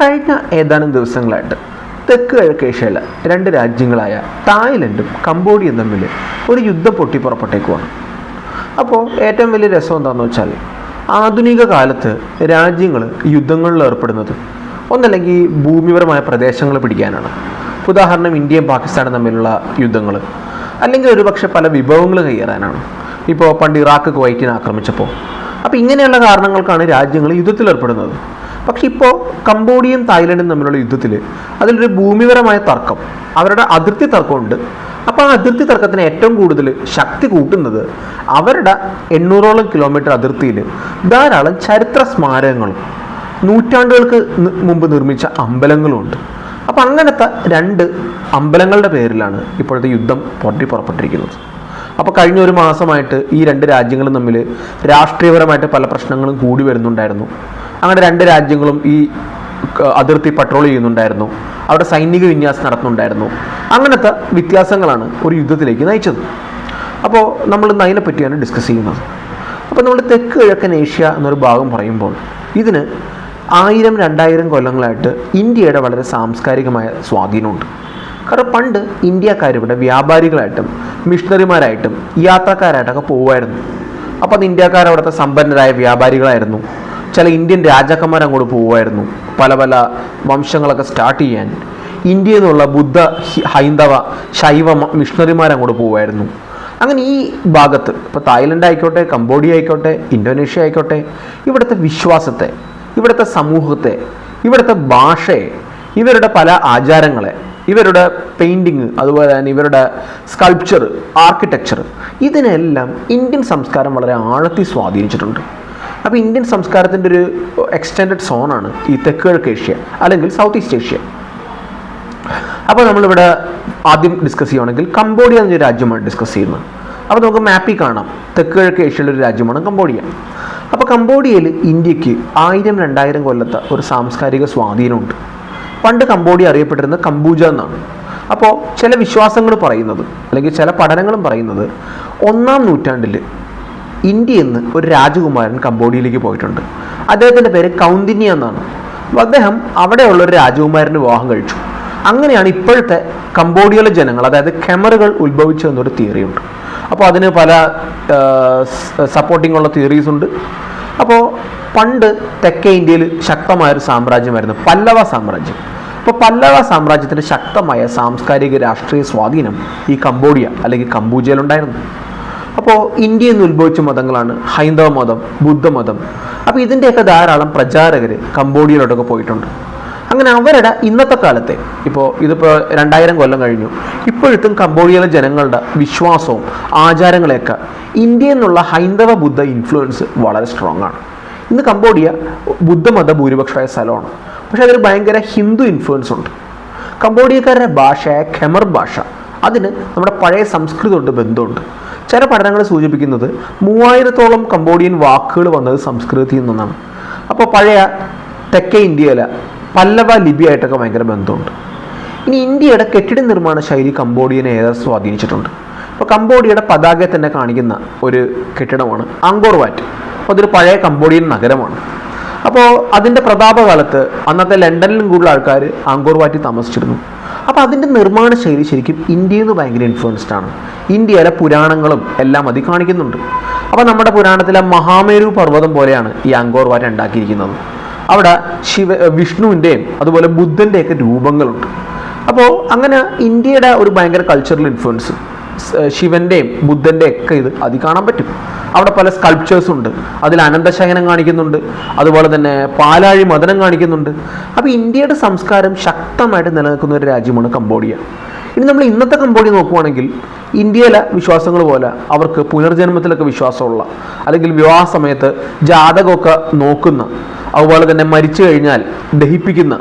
കഴിഞ്ഞ ഏതാനും ദിവസങ്ങളായിട്ട് തെക്ക് കിഴക്കേഷ്യയിലെ രണ്ട് രാജ്യങ്ങളായ തായ്ലൻഡും കംബോഡിയയും തമ്മിൽ ഒരു യുദ്ധം പൊട്ടി പുറപ്പെട്ടേക്കുവാണ്. അപ്പോൾ ഏറ്റവും വലിയ രസം എന്താണെന്ന് വെച്ചാൽ ആധുനിക കാലത്ത് രാജ്യങ്ങൾ യുദ്ധങ്ങളിൽ ഏർപ്പെടുന്നത് ഒന്നല്ലെങ്കിൽ ഭൂമിപരമായ പ്രദേശങ്ങൾ പിടിക്കാനാണ്. ഉദാഹരണം ഇന്ത്യയും പാകിസ്ഥാനും തമ്മിലുള്ള യുദ്ധങ്ങൾ അല്ലെങ്കിൽ ഒരുപക്ഷെ പല വിഭവങ്ങൾ കയ്യേറാനാണ് ഇപ്പോൾ പണ്ട് ഇറാഖ് കുവൈറ്റിനെ ആക്രമിച്ചപ്പോൾ. അപ്പോൾ ഇങ്ങനെയുള്ള കാരണങ്ങൾക്കാണ് രാജ്യങ്ങൾ യുദ്ധത്തിൽ ഏർപ്പെടുന്നത്. പക്ഷെ ഇപ്പോൾ കംബോഡിയയും തായ്ലൻഡും തമ്മിലുള്ള യുദ്ധത്തിൽ അതിലൊരു ഭൂമിപരമായ തർക്കം അവരുടെ അതിർത്തി തർക്കമുണ്ട്. അപ്പോൾ ആ അതിർത്തി തർക്കത്തിന് ഏറ്റവും കൂടുതൽ ശക്തി കൂട്ടുന്നത് അവരുടെ എണ്ണൂറോളം കിലോമീറ്റർ അതിർത്തിയിൽ ധാരാളം ചരിത്ര സ്മാരകങ്ങളും നൂറ്റാണ്ടുകൾക്ക് മുമ്പ് നിർമ്മിച്ച അമ്പലങ്ങളുമുണ്ട്. അപ്പോൾ അങ്ങനത്തെ രണ്ട് അമ്പലങ്ങളുടെ പേരിലാണ് ഇപ്പോഴത്തെ യുദ്ധം പൊട്ടി പുറപ്പെട്ടിരിക്കുന്നത്. അപ്പോൾ കഴിഞ്ഞ ഒരു മാസമായിട്ട് ഈ രണ്ട് രാജ്യങ്ങളും തമ്മിൽ രാഷ്ട്രീയപരമായിട്ട് പല പ്രശ്നങ്ങളും കൂടി വരുന്നുണ്ടായിരുന്നു. അങ്ങനെ രണ്ട് രാജ്യങ്ങളും ഈ അതിർത്തി പട്രോൾ ചെയ്യുന്നുണ്ടായിരുന്നു. അവിടെ സൈനിക വിന്യാസം നടത്തുന്നുണ്ടായിരുന്നു. അങ്ങനത്തെ വ്യത്യാസങ്ങളാണ് ഒരു യുദ്ധത്തിലേക്ക് നയിച്ചത്. അപ്പോൾ നമ്മൾ ഇന്ന് അതിനെ പറ്റിയാണ് ഡിസ്കസ് ചെയ്യുന്നത്. അപ്പോൾ നമ്മൾ തെക്ക് കിഴക്കൻ ഏഷ്യ എന്നൊരു ഭാഗം പറയുമ്പോൾ ഇതിന് ആയിരം രണ്ടായിരം കൊല്ലങ്ങളായിട്ട് ഇന്ത്യയുടെ വളരെ സാംസ്കാരികമായ സ്വാധീനമുണ്ട്. കാരണം പണ്ട് ഇന്ത്യക്കാർ ഇവിടെ വ്യാപാരികളായിട്ടും മിഷണറിമാരായിട്ടും യാത്രക്കാരായിട്ടൊക്കെ പോകുമായിരുന്നു അപ്പോൾ അത് ഇന്ത്യക്കാർ അവിടുത്തെ സമ്പന്നരായ വ്യാപാരികളായിരുന്നു. ചില ഇന്ത്യൻ രാജാക്കന്മാർ അങ്ങോട്ട് പോകുമായിരുന്നു പല പല വംശങ്ങളൊക്കെ സ്റ്റാർട്ട് ചെയ്യാൻ. ഇന്ത്യയിൽ നിന്നുള്ള ബുദ്ധ ഹൈന്ദവ ശൈവ മിഷണറിമാർ അങ്ങോട്ട് പോകുമായിരുന്നു അങ്ങനെ ഈ ഭാഗത്ത് ഇപ്പോൾ തായ്ലൻഡ് ആയിക്കോട്ടെ കംബോഡിയ ആയിക്കോട്ടെ ഇന്തോനേഷ്യ ആയിക്കോട്ടെ ഇവിടുത്തെ വിശ്വാസത്തെ ഇവിടുത്തെ സമൂഹത്തെ ഇവിടുത്തെ ഭാഷയെ ഇവരുടെ പല ആചാരങ്ങളെ ഇവരുടെ പെയിന്റിങ് അതുപോലെ തന്നെ ഇവരുടെ സ്കൾപ്ചർ ആർക്കിടെക്ചർ ഇതിനെല്ലാം ഇന്ത്യൻ സംസ്കാരം വളരെ ആഴത്തിൽ സ്വാധീനിച്ചിട്ടുണ്ട്. അപ്പോൾ ഇന്ത്യൻ സംസ്കാരത്തിന്റെ ഒരു എക്സ്റ്റെൻഡഡ് സോണാണ് ഈ തെക്ക് കിഴക്ക് ഏഷ്യ അല്ലെങ്കിൽ സൗത്ത് ഈസ്റ്റ് ഏഷ്യ. അപ്പോൾ നമ്മളിവിടെ ആദ്യം ഡിസ്കസ് ചെയ്യുകയാണെങ്കിൽ കംബോഡിയ എന്നൊരു രാജ്യമാണ് ഡിസ്കസ് ചെയ്യുന്നത്. അപ്പോൾ നമുക്ക് മാപ്പിൽ കാണാം. തെക്ക് കിഴക്ക് ഏഷ്യയിലെ ഒരു രാജ്യമാണ് കംബോഡിയ. അപ്പോൾ കംബോഡിയയിൽ ഇന്ത്യയ്ക്ക് ആയിരം രണ്ടായിരം കൊല്ലത്തെ ഒരു സാംസ്കാരിക സ്വാധീനമുണ്ട്. പണ്ട് കംബോഡിയ അറിയപ്പെട്ടിരുന്നത് കംബൂജ എന്നാണ്. അപ്പോൾ ചില വിശ്വാസങ്ങൾ പറയുന്നത് അല്ലെങ്കിൽ ചില പഠനങ്ങളും പറയുന്നത് ഒന്നാം നൂറ്റാണ്ടിൽ ഇന്ത്യയിൽ നിന്ന് ഒരു രാജകുമാരൻ കംബോഡിയയിലേക്ക് പോയിട്ടുണ്ട്. അദ്ദേഹത്തിന്റെ പേര് കൗന്ദിന്യ എന്നാണ്. അപ്പോൾ അദ്ദേഹം അവിടെയുള്ള ഒരു രാജകുമാരന് വിവാഹം കഴിച്ചു. അങ്ങനെയാണ് ഇപ്പോഴത്തെ കംബോഡിയയിലെ ജനങ്ങൾ അതായത് ഖെമറുകൾ ഉത്ഭവിച്ചതെന്നൊരു തിയറിയുണ്ട് അപ്പോൾ അതിന് പല സപ്പോർട്ടിംഗ് ഉള്ള തിയറീസ് ഉണ്ട്. അപ്പോൾ പണ്ട് തെക്കേ ഇന്ത്യയിൽ ശക്തമായ ഒരു സാമ്രാജ്യമായിരുന്നു പല്ലവ സാമ്രാജ്യം. അപ്പോൾ പല്ലവ സാമ്രാജ്യത്തിന്റെ ശക്തമായ സാംസ്കാരിക രാഷ്ട്രീയ സ്വാധീനം ഈ കംബോഡിയ അല്ലെങ്കിൽ കംബൂജയിലുണ്ടായിരുന്നു അപ്പോൾ ഇന്ത്യയിൽ നിന്ന് ഉത്ഭവിച്ച മതങ്ങളാണ് ഹൈന്ദവ മതം ബുദ്ധമതം. അപ്പോൾ ഇതിന്റെയൊക്കെ ധാരാളം പ്രചാരകർ കംബോഡിയയിലോട്ടൊക്കെ പോയിട്ടുണ്ട്. അങ്ങനെ അവരുടെ ഇന്നത്തെ കാലത്തെ ഇപ്പോൾ ഇതിപ്പോൾ രണ്ടായിരം കൊല്ലം കഴിഞ്ഞു ഇപ്പോഴത്തും കംബോഡിയയിലെ ജനങ്ങളുടെ വിശ്വാസവും ആചാരങ്ങളെയൊക്കെ ഇന്ത്യയിൽ നിന്നുള്ള ഹൈന്ദവ ബുദ്ധ ഇൻഫ്ലുവൻസ് വളരെ സ്ട്രോങ് ആണ്. ഇന്ന് കംബോഡിയ ബുദ്ധമത ഭൂരിപക്ഷമായ സ്ഥലമാണ്. പക്ഷേ അതിൽ ഭയങ്കര ഹിന്ദു ഇൻഫ്ലുവൻസ് ഉണ്ട്. കംബോഡിയക്കാരുടെ ഭാഷയായ ഖെമർ ഭാഷ അതിന് നമ്മുടെ പഴയ സംസ്കൃതമുണ്ട് ബന്ധമുണ്ട്. ചില പഠനങ്ങൾ സൂചിപ്പിക്കുന്നത് മൂവായിരത്തോളം കംബോഡിയൻ വാക്കുകൾ വന്നത് സംസ്കൃതത്തിൽ നിന്നാണ്. അപ്പോൾ പഴയ തെക്കേ ഇന്ത്യയിലെ പല്ലവ ലിപിയായിട്ടൊക്കെ ഭയങ്കര ബന്ധമുണ്ട്. ഇനി ഇന്ത്യയുടെ കെട്ടിട നിർമ്മാണ ശൈലി കംബോഡിയനെ ഏറെ സ്വാധീനിച്ചിട്ടുണ്ട്? അപ്പോൾ കംബോഡിയയുടെ പതാകയെ തന്നെ കാണിക്കുന്ന ഒരു കെട്ടിടമാണ് അങ്കോർ വാറ്റ്. അതൊരു പഴയ കംബോഡിയൻ നഗരമാണ്. അപ്പോൾ അതിന്റെ പ്രതാപകാലത്ത് അന്നത്തെ ലണ്ടനിലും കൂടുതൽ ആൾക്കാർ അങ്കോർ വാറ്റിൽ താമസിച്ചിരുന്നു. അപ്പോൾ അതിന്റെ നിർമ്മാണ ശൈലി ശരിക്കും ഇന്ത്യയിൽ നിന്ന് ഭയങ്കര ഇൻഫ്ലുവൻസ്ഡ് ആണ്. ഇന്ത്യയിലെ പുരാണങ്ങളും എല്ലാം അതി കാണിക്കുന്നുണ്ട്. അപ്പോൾ നമ്മുടെ പുരാണത്തിലെ മഹാമേരു പർവതം പോലെയാണ് ഈ അങ്കോർ വാറ്റ് ഉണ്ടാക്കിയിരിക്കുന്നത്. അവിടെ ശിവ വിഷ്ണുവിന്റെയും അതുപോലെ ബുദ്ധന്റെയൊക്കെ രൂപങ്ങളുണ്ട്. അപ്പോൾ അങ്ങനെ ഇന്ത്യയുടെ ഒരു ഭയങ്കര കൾച്ചറൽ ഇൻഫ്ലുവൻസ് ശിവന്റെയും ബുദ്ധന്റെയും ഒക്കെ ഇത് അതിൽ കാണാൻ പറ്റും. അവിടെ പല സ്കൾപ്ചേഴ്സ് ഉണ്ട്. അതിൽ അനന്തശയനം കാണിക്കുന്നുണ്ട്. അതുപോലെ തന്നെ പാലാഴി മദനം കാണിക്കുന്നുണ്ട്. അപ്പോൾ ഇന്ത്യയുടെ സംസ്കാരം ശക്തമായിട്ട് നിലനിൽക്കുന്ന ഒരു രാജ്യമാണ് കംബോഡിയ. ഇനി നമ്മൾ ഇന്നത്തെ കംബോഡിയ നോക്കുവാണെങ്കിൽ ഇന്ത്യയിലെ വിശ്വാസങ്ങൾ പോലെ അവർക്ക് പുനർജന്മത്തിലൊക്കെ വിശ്വാസമുള്ള അല്ലെങ്കിൽ വിവാഹ സമയത്ത് ജാതകമൊക്കെ നോക്കുന്ന അതുപോലെ തന്നെ മരിച്ചു കഴിഞ്ഞാൽ ദഹിപ്പിക്കുന്ന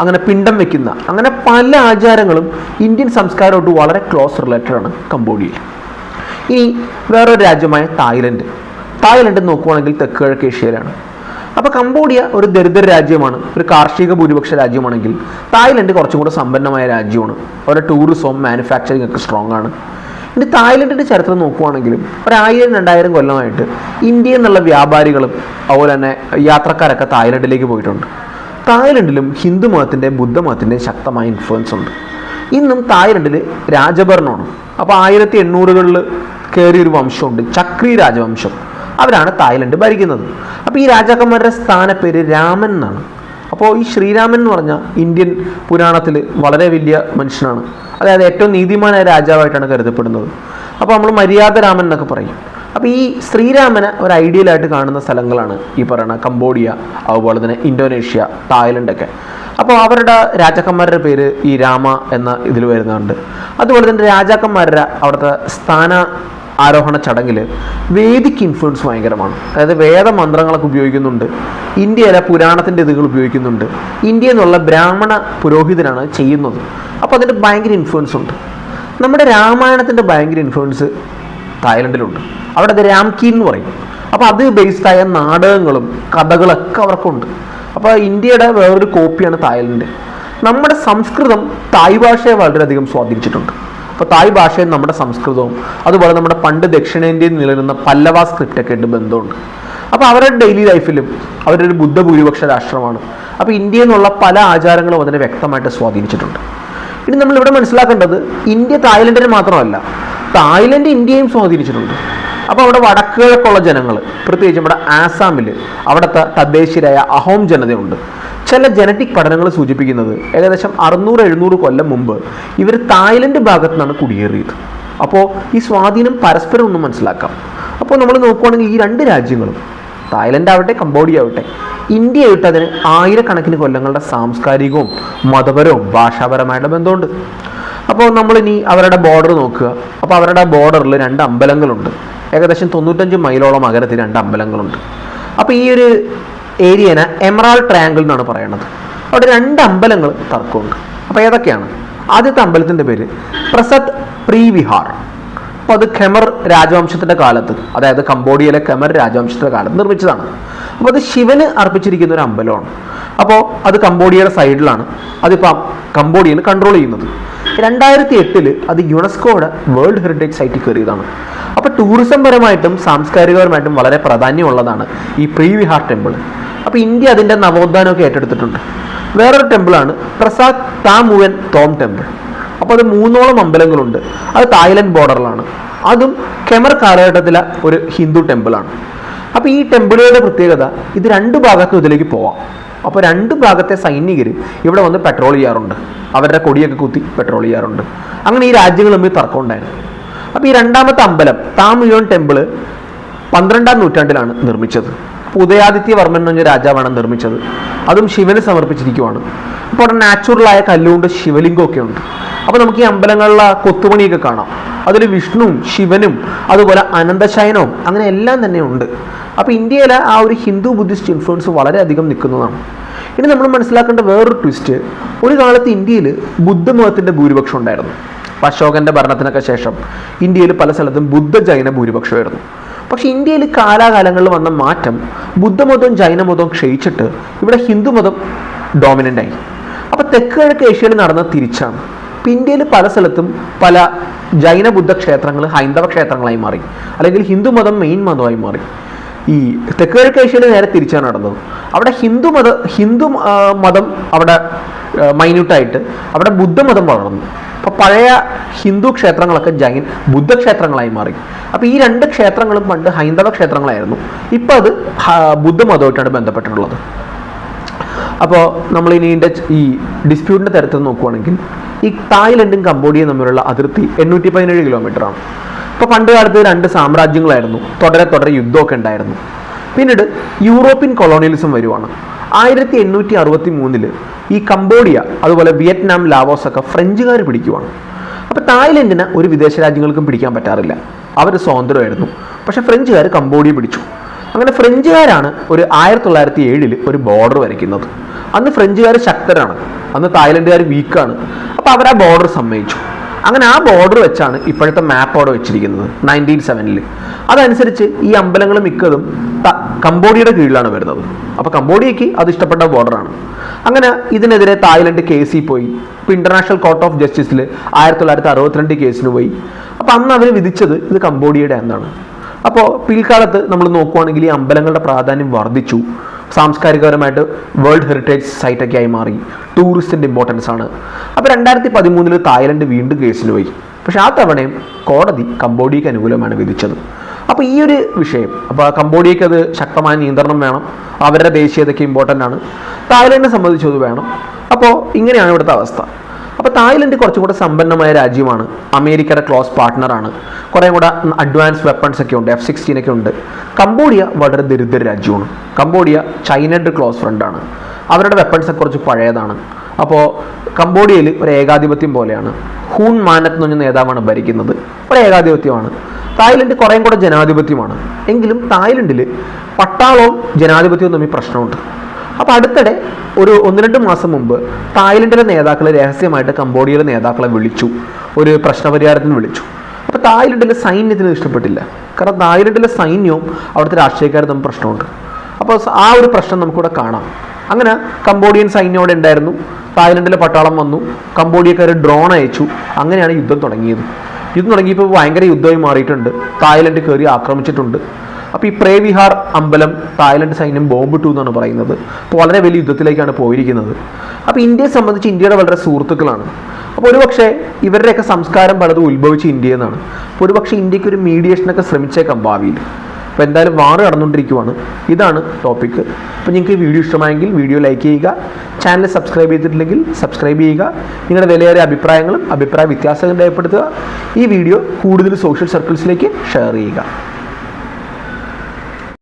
അങ്ങനെ പിണ്ടം വെക്കുന്ന അങ്ങനെ പല ആചാരങ്ങളും ഇന്ത്യൻ സംസ്കാരമായിട്ട് വളരെ ക്ലോസ് റിലേറ്റഡ് ആണ് കംബോഡിയയിൽ ഇനി വേറൊരു രാജ്യമായ തായ്ലൻഡ്. തായ്ലൻഡ് നോക്കുവാണെങ്കിൽ തെക്ക് കിഴക്ക് ഏഷ്യയിലാണ്. അപ്പോൾ കംബോഡിയ ഒരു ദരിദ്ര രാജ്യമാണ് ഒരു കാർഷിക ഭൂരിപക്ഷ രാജ്യമാണെങ്കിൽ. തായ്ലൻഡ് കുറച്ചും കൂടെ സമ്പന്നമായ രാജ്യമാണ്. അവരുടെ ടൂറിസവും മാനുഫാക്ചറിങ് ഒക്കെ സ്ട്രോങ് ആണ്. ഇനി തായ്ലൻഡിന്റെ ചരിത്രം നോക്കുവാണെങ്കിലും ഒരായിരം രണ്ടായിരം കൊല്ലമായിട്ട് ഇന്ത്യയിൽ നിന്നുള്ള വ്യാപാരികളും അതുപോലെ തന്നെ യാത്രക്കാരൊക്കെ തായ്ലൻഡിലേക്ക് പോയിട്ടുണ്ട്. തായ്ലൻഡിലും ഹിന്ദു മതത്തിന്റെയും ബുദ്ധമതത്തിന്റെ ശക്തമായ ഇൻഫ്ലുവൻസ് ഉണ്ട്. ഇന്നും തായ്ലൻഡിൽ രാജഭരണമാണ്. അപ്പോൾ ആയിരത്തി എണ്ണൂറുകളിൽ കയറിയൊരു വംശമുണ്ട് ചക്രി രാജവംശം. അവരാണ് തായ്ലൻഡ് ഭരിക്കുന്നത്. അപ്പോൾ ഈ രാജാക്കന്മാരുടെ സ്ഥാനപ്പേര് രാമൻ എന്നാണ്. അപ്പോൾ ഈ ശ്രീരാമൻ എന്ന് പറഞ്ഞാൽ ഇന്ത്യൻ പുരാണത്തിൽ വളരെ വലിയ മനുഷ്യനാണ്. അതായത് ഏറ്റവും നീതിമാനായ രാജാവായിട്ടാണ് കരുതപ്പെടുന്നത്. അപ്പോൾ നമ്മൾ മര്യാദ രാമൻ എന്നൊക്കെ പറയും. അപ്പോൾ ഈ ശ്രീരാമനെ ഒരു ഐഡിയലായിട്ട് കാണുന്ന സ്ഥലങ്ങളാണ് ഈ പറയുന്ന കംബോഡിയ അതുപോലെ തന്നെ ഇന്തോനേഷ്യ തായ്ലൻഡൊക്കെ അപ്പോൾ അവരുടെ രാജാക്കന്മാരുടെ പേര് ഈ രാമ എന്ന ഇതിൽ വരുന്നുണ്ട്. അതുപോലെ തന്നെ രാജാക്കന്മാരുടെ അവിടുത്തെ സ്ഥാന ആരോഹണ ചടങ്ങിൽ വേദിക് ഇൻഫ്ലുവൻസ് ഭയങ്കരമാണ്. അതായത് വേദമന്ത്രങ്ങളൊക്കെ ഉപയോഗിക്കുന്നുണ്ട്. ഇന്ത്യയിലെ പുരാണത്തിന്റെ ഇതുകൾ ഉപയോഗിക്കുന്നുണ്ട്. ഇന്ത്യയിൽ നിന്നുള്ള ബ്രാഹ്മണ പുരോഹിതനാണ് ചെയ്യുന്നത്. അപ്പോൾ അതിന്റെ ഭയങ്കര ഇൻഫ്ലുവൻസ് ഉണ്ട്. നമ്മുടെ രാമായണത്തിന്റെ ഭയങ്കര ഇൻഫ്ലുവൻസ് തായ്ലൻഡിലുണ്ട്. അവിടെ അത് രാംകി എന്ന് പറയും. അപ്പോൾ അത് ബേസ്ഡായ നാടകങ്ങളും കഥകളൊക്കെ അവർക്കുണ്ട്. അപ്പോൾ ഇന്ത്യയുടെ വേറൊരു കോപ്പിയാണ് തായ്ലൻഡ്. നമ്മുടെ സംസ്കൃതം തായ് ഭാഷയെ വളരെയധികം സ്വാധീനിച്ചിട്ടുണ്ട്. അപ്പോൾ തായ് ഭാഷയും നമ്മുടെ സംസ്കൃതവും. അതുപോലെ നമ്മുടെ പണ്ട് ദക്ഷിണേന്ത്യയിൽ നിലനിന്ന പല്ലവ സ്ക്രിപ്റ്റൊക്കെ ആയിട്ട് ബന്ധമുണ്ട്. അപ്പോൾ അവരുടെ ഡെയിലി ലൈഫിലും അവരൊരു ബുദ്ധഭൂരിപക്ഷ രാഷ്ട്രമാണ്. അപ്പോൾ ഇന്ത്യയിൽ നിന്നുള്ള പല ആചാരങ്ങളും അതിനെ വ്യക്തമായിട്ട് സ്വാധീനിച്ചിട്ടുണ്ട്. ഇനി നമ്മൾ ഇവിടെ മനസ്സിലാക്കേണ്ടത് ഇന്ത്യ തായ്ലൻഡിനെ മാത്രമല്ല തായ്ലൻഡ് ഇന്ത്യയും സ്വാധീനിച്ചിട്ടുണ്ട്. അപ്പോൾ അവിടെ വടക്ക് കിഴക്കുള്ള ജനങ്ങൾ പ്രത്യേകിച്ച് നമ്മുടെ ആസാമിൽ അവിടുത്തെ തദ്ദേശീയരായ അഹോം ജനതയുണ്ട്. ചില ജനറ്റിക് പഠനങ്ങൾ സൂചിപ്പിക്കുന്നത് ഏകദേശം അറുന്നൂറ് എഴുന്നൂറ് കൊല്ലം മുമ്പ് ഇവർ തായ്ലൻഡ് ഭാഗത്തു നിന്നാണ് കുടിയേറിയത്. അപ്പോൾ ഈ സ്വാധീനം പരസ്പരം ഒന്ന് മനസ്സിലാക്കാം. അപ്പോൾ നമ്മൾ നോക്കുവാണെങ്കിൽ ഈ രണ്ട് രാജ്യങ്ങളും തായ്ലൻഡ് ആവട്ടെ കംബോഡിയ ആവട്ടെ ഇന്ത്യ ആയിട്ട് അതിന് ആയിരക്കണക്കിന് കൊല്ലങ്ങളുടെ സാംസ്കാരികവും മതപരവും ഭാഷാപരമായിട്ടുള്ള ബന്ധമുണ്ട്. അപ്പോൾ നമ്മളിനി അവരുടെ ബോർഡർ നോക്കുക. അപ്പോൾ അവരുടെ ബോർഡറിൽ രണ്ട് അമ്പലങ്ങളുണ്ട്. ഏകദേശം തൊണ്ണൂറ്റഞ്ച് മൈലോളം അകലത്തിൽ രണ്ട് അമ്പലങ്ങളുണ്ട്. അപ്പോൾ ഈ ഒരു ഏരിയനെ എമറാൾ ട്രയാങ്കിൾ എന്നാണ് പറയുന്നത് അവിടെ രണ്ട് അമ്പലങ്ങൾ തർക്കമുണ്ട്. അപ്പോൾ ഏതൊക്കെയാണ്? ആദ്യത്തെ അമ്പലത്തിന്റെ പേര് പ്രസദ് പ്രീവിഹാർ. അപ്പോൾ അത് ഖെമർ രാജവംശത്തിന്റെ കാലത്ത് അതായത് കംബോഡിയയിലെ ഖെമർ രാജവംശത്തിന്റെ കാലത്ത് നിർമ്മിച്ചതാണ്. അപ്പോൾ അത് ശിവന് അർപ്പിച്ചിരിക്കുന്ന ഒരു അമ്പലമാണ്. അപ്പോൾ അത് കംബോഡിയയുടെ സൈഡിലാണ് അതിപ്പോൾ കംബോഡിയയിൽ കൺട്രോൾ ചെയ്യുന്നത്. രണ്ടായിരത്തി എട്ടിൽ അത് യുനെസ്കോയുടെ വേൾഡ് ഹെറിറ്റേജ് സൈറ്റിൽ കയറിയതാണ്. അപ്പോൾ ടൂറിസം പരമായിട്ടും സാംസ്കാരികപരമായിട്ടും വളരെ പ്രാധാന്യമുള്ളതാണ് ഈ പ്രീവിഹാർ ടെമ്പിൾ അപ്പോൾ ഇന്ത്യ അതിന്റെ നവോത്ഥാനമൊക്കെ ഏറ്റെടുത്തിട്ടുണ്ട്. വേറൊരു ടെമ്പിളാണ് പ്രസാദ് താമുവൻ തോം ടെമ്പിൾ. അപ്പോൾ അത് മൂന്നോളം അമ്പലങ്ങളുണ്ട്. അത് തായ്ലൻഡ് ബോർഡറിലാണ്. അതും കെമർ കാലഘട്ടത്തിലെ ഒരു ഹിന്ദു ടെമ്പിൾ ആണ് അപ്പോൾ ഈ ടെമ്പിളുകളുടെ പ്രത്യേകത ഇത് രണ്ട് ഭാഗത്തും ഇതിലേക്ക് പോവാം. അപ്പോൾ രണ്ട് ഭാഗത്തെ സൈനികർ ഇവിടെ വന്ന് പെട്രോൾ ചെയ്യാറുണ്ട്. അവരുടെ കൊടിയൊക്കെ കുത്തി പെട്രോൾ ചെയ്യാറുണ്ട്. അങ്ങനെ ഈ രാജ്യങ്ങൾ തമ്മിൽ തർക്കം ഉണ്ടായിരുന്നു. അപ്പോൾ ഈ രണ്ടാമത്തെ അമ്പലം താമുയോൺ ടെമ്പിൾ പന്ത്രണ്ടാം നൂറ്റാണ്ടിലാണ് നിർമ്മിച്ചത്. ഉദയാദിത്യവർമ്മൻ എന്ന് പറഞ്ഞ രാജാവാണ് നിർമ്മിച്ചത്. അതും ശിവന് സമർപ്പിച്ചിരിക്കുവാണ്. അപ്പോൾ അവിടെ നാച്ചുറലായ കല്ലുകൊണ്ട് ശിവലിംഗമൊക്കെ ഉണ്ട്. അപ്പോൾ നമുക്ക് ഈ അമ്പലങ്ങളിലെ കൊത്തുപണിയൊക്കെ കാണാം. അതിൽ വിഷ്ണുവും ശിവനും അതുപോലെ അനന്തശയനവും അങ്ങനെ എല്ലാം തന്നെ ഉണ്ട്. അപ്പോൾ ഇന്ത്യയിലെ ആ ഒരു ഹിന്ദു ബുദ്ധിസ്റ്റ് ഇൻഫ്ലുവൻസ് വളരെയധികം നിൽക്കുന്നതാണ്. ഇനി നമ്മൾ മനസ്സിലാക്കേണ്ട വേറൊരു ട്വിസ്റ്റ് ഒരു കാലത്ത് ഇന്ത്യയിൽ ബുദ്ധമതത്തിന്റെ ഭൂരിപക്ഷം ഉണ്ടായിരുന്നു. അശോകന്റെ ഭരണത്തിനൊക്കെ ശേഷം ഇന്ത്യയിൽ പല സ്ഥലത്തും ബുദ്ധ ജൈന ഭൂരിപക്ഷമായിരുന്നു. പക്ഷേ ഇന്ത്യയിൽ കാലാകാലങ്ങളിൽ വന്ന മാറ്റം ബുദ്ധമതവും ജൈനമതവും ക്ഷയിച്ചിട്ട് ഇവിടെ ഹിന്ദുമതം ഡോമിനന്റ് ആയി. അപ്പോൾ തെക്ക് കിഴക്ക് ഏഷ്യയിൽ നടന്ന തിരിച്ചാണ്. ഇപ്പം ഇന്ത്യയിൽ പല സ്ഥലത്തും പല ജൈന ബുദ്ധ ക്ഷേത്രങ്ങൾ ഹൈന്ദവ ക്ഷേത്രങ്ങളായി മാറി. അല്ലെങ്കിൽ ഹിന്ദുമതം മെയിൻ മതമായി മാറി. ഈ തെക്ക് കിഴക്ക് ഏഷ്യയിൽ നേരെ തിരിച്ചാണ് നടന്നത്. അവിടെ ഹിന്ദു മത ഹിന്ദു മതം അവിടെ മൈന്യൂട്ടായിട്ട് അവിടെ ബുദ്ധമതം വളർന്നു. അപ്പോൾ പഴയ ഹിന്ദു ക്ഷേത്രങ്ങളൊക്കെ ജൈൻ ബുദ്ധക്ഷേത്രങ്ങളായി മാറി. അപ്പോൾ ഈ രണ്ട് ക്ഷേത്രങ്ങളും പണ്ട് ഹൈന്ദവ ക്ഷേത്രങ്ങളായിരുന്നു. ഇപ്പോൾ അത് ബുദ്ധമതമായിട്ടാണ് ബന്ധപ്പെട്ടിട്ടുള്ളത്. അപ്പോൾ നമ്മൾ ഇനി ഇതിന്റെ ഈ ഡിസ്പ്യൂട്ടിന്റെ തരത്തിൽ നോക്കുവാണെങ്കിൽ ഈ തായ്ലൻഡും കംബോഡിയയും തമ്മിലുള്ള അതിർത്തി എണ്ണൂറ്റി പതിനേഴ് കിലോമീറ്റർ ആണ്. ഇപ്പോൾ പണ്ട് കാലത്ത് രണ്ട് സാമ്രാജ്യങ്ങളായിരുന്നു. തുടരെ തുടരെ യുദ്ധമൊക്കെ ഉണ്ടായിരുന്നു. പിന്നീട് യൂറോപ്യൻ കൊളോണിയലിസം വരുവാണ്. ആയിരത്തി എണ്ണൂറ്റി അറുപത്തി മൂന്നിൽ ഈ കംബോഡിയ അതുപോലെ വിയറ്റ്നാം ലാവോസ് ഒക്കെ ഫ്രഞ്ചുകാർ പിടിക്കുവാണ്. അപ്പോൾ തായ്ലൻഡിന് ഒരു വിദേശ രാജ്യങ്ങൾക്കും പിടിക്കാൻ പറ്റാറില്ല. അവർ സ്വതന്ത്രമായിരുന്നു പക്ഷേ ഫ്രഞ്ചുകാർ കംബോഡിയ പിടിച്ചു. അങ്ങനെ ഫ്രഞ്ചുകാരാണ് ഒരു ആയിരത്തി തൊള്ളായിരത്തി ഏഴിൽ ഒരു ബോർഡർ വരയ്ക്കുന്നത്. അന്ന് ഫ്രഞ്ചുകാർ ശക്തരാണ്. അന്ന് തായ്ലൻഡുകാർ വീക്കാണ് അപ്പോൾ അവർ ആ ബോർഡർ സമ്മതിച്ചു. അങ്ങനെ ആ ബോർഡർ വെച്ചാണ് ഇപ്പോഴത്തെ മാപ്പ് അവിടെ വെച്ചിരിക്കുന്നത് നയന്റീൻ സെവനിൽ അതനുസരിച്ച് ഈ അമ്പലങ്ങൾ മിക്കതും കംബോഡിയയുടെ കീഴിലാണ് വരുന്നത്. അപ്പോൾ കംബോഡിയയ്ക്ക് അത് ഇഷ്ടപ്പെട്ട ബോർഡറാണ് അങ്ങനെ ഇതിനെതിരെ തായ്ലൻഡ് കേസിൽ പോയി. ഇപ്പോൾ ഇന്റർനാഷണൽ കോർട്ട് ഓഫ് ജസ്റ്റിസിൽ ആയിരത്തി തൊള്ളായിരത്തി അറുപത്തിരണ്ട് കേസിന് പോയി. അപ്പോൾ അന്ന് അവർ വിധിച്ചത് ഇത് കംബോഡിയയുടെ എന്നാണ്. അപ്പോൾ പിൽക്കാലത്ത് നമ്മൾ നോക്കുവാണെങ്കിൽ ഈ അമ്പലങ്ങളുടെ പ്രാധാന്യം വർദ്ധിച്ചു. സാംസ്കാരികപരമായിട്ട് വേൾഡ് ഹെറിറ്റേജ് സൈറ്റൊക്കെ ആയി മാറി. ടൂറിസ്റ്റിന്റെ ഇമ്പോർട്ടൻസ് ആണ്. അപ്പോൾ രണ്ടായിരത്തി പതിമൂന്നിൽ തായ്ലൻഡ് വീണ്ടും കേസിൽ പോയി. പക്ഷേ ആ തവണയും കോടതി കംബോഡിയയ്ക്ക് അനുകൂലമാണ് വിധിച്ചത്. അപ്പോൾ ഈ ഒരു വിഷയം അപ്പോൾ കംബോഡിയയ്ക്ക് അത് ശക്തമായ നിയന്ത്രണം വേണം. അവരുടെ ദേശീയതയ്ക്ക് ഇമ്പോർട്ടന്റ് ആണ്. തായ്ലൻഡിനെ സംബന്ധിച്ചത് വേണം. അപ്പോൾ ഇങ്ങനെയാണ് ഇവിടുത്തെ അവസ്ഥ. അപ്പോൾ തായ്ലൻഡ് കുറച്ചും കൂടെ സമ്പന്നമായ രാജ്യമാണ്. അമേരിക്കയുടെ ക്ലോസ് പാർട്ട്ണറാണ് കുറേ കൂടെ അഡ്വാൻസ് വെപ്പൺസ് ഒക്കെ ഉണ്ട് എഫ് സിക്സ്റ്റീൻ ഒക്കെ ഉണ്ട്. കംബോഡിയ വളരെ ദരിദ്ര രാജ്യമാണ്. കംബോഡിയ ചൈനയുടെ ക്ലോസ് ഫ്രണ്ടാണ് അവരുടെ വെപ്പൺസ് ഒക്കെ കുറച്ച് പഴയതാണ്. അപ്പോൾ കംബോഡിയയിൽ ഒരു ഏകാധിപത്യം പോലെയാണ്. ഹൂൺ മാനത്ത് എന്ന് പറഞ്ഞ നേതാവാണ് ഭരിക്കുന്നത്. ഒരു ഏകാധിപത്യമാണ്. തായ്ലൻഡ് കുറേയും കൂടെ ജനാധിപത്യമാണ്. എങ്കിലും തായ്ലൻഡിൽ പട്ടാളവും ജനാധിപത്യവും തമ്മിൽ പ്രശ്നമുണ്ട്. അപ്പോൾ അടുത്തിടെ ഒരു ഒന്ന് രണ്ട് മാസം മുമ്പ് തായ്ലൻഡിലെ നേതാക്കളെ രഹസ്യമായിട്ട് കംബോഡിയയിലെ നേതാക്കളെ വിളിച്ചു. ഒരു പ്രശ്നപരിഹാരത്തിന് വിളിച്ചു. അപ്പോൾ തായ്ലൻഡിലെ സൈന്യത്തിന് ഇഷ്ടപ്പെട്ടില്ല. കാരണം തായ്ലൻഡിലെ സൈന്യവും അവിടുത്തെ രാഷ്ട്രീയക്കാരും തമ്മിൽ പ്രശ്നമുണ്ട്. അപ്പോൾ ആ ഒരു പ്രശ്നം നമുക്കിവിടെ കാണാം. അങ്ങനെ കംബോഡിയൻ സൈന്യം അവിടെ ഉണ്ടായിരുന്നു. തായ്ലൻഡിലെ പട്ടാളം വന്നു. കംബോഡിയക്കാർ ഡ്രോൺ അയച്ചു. അങ്ങനെയാണ് യുദ്ധം തുടങ്ങിയത്. യുദ്ധം തുടങ്ങിയപ്പോൾ ഭയങ്കര യുദ്ധമായി മാറിയിട്ടുണ്ട്. തായ്ലൻഡ് കയറി ആക്രമിച്ചിട്ടുണ്ട്. അപ്പോൾ ഈ പ്രേവിഹാർ അമ്പലം തായ്ലൻഡ് സൈന്യം ബോംബിട്ടു എന്നാണ് പറയുന്നത്. അപ്പോൾ വളരെ വലിയ യുദ്ധത്തിലേക്കാണ് പോയിരിക്കുന്നത്. അപ്പോൾ ഇന്ത്യയെ സംബന്ധിച്ച് ഇന്ത്യയുടെ വളരെ സുഹൃത്തുക്കളാണ്. അപ്പോൾ ഒരുപക്ഷെ ഇവരുടെയൊക്കെ സംസ്കാരം പലതും ഉത്ഭവിച്ച് ഇന്ത്യയിൽ നിന്നാണ് അപ്പോൾ ഒരുപക്ഷെ ഇന്ത്യയ്ക്ക് ഒരു മീഡിയേഷനൊക്കെ ശ്രമിച്ചേക്കാം ഭാവിയിൽ. അപ്പോൾ എന്തായാലും വാർ കടന്നുകൊണ്ടിരിക്കുവാണ്. ഇതാണ് ടോപ്പിക്ക് അപ്പോൾ നിങ്ങൾക്ക് വീഡിയോ ഇഷ്ടമായെങ്കിൽ വീഡിയോ ലൈക്ക് ചെയ്യുക. ചാനൽ സബ്സ്ക്രൈബ് ചെയ്തിട്ടില്ലെങ്കിൽ സബ്സ്ക്രൈബ് ചെയ്യുക. നിങ്ങളുടെ വിലയേറിയ അഭിപ്രായങ്ങളും അഭിപ്രായ വ്യത്യാസങ്ങളും രേഖപ്പെടുത്തുക. ഈ വീഡിയോ കൂടുതൽ സോഷ്യൽ സർക്കിൾസിലേക്ക് ഷെയർ ചെയ്യുക.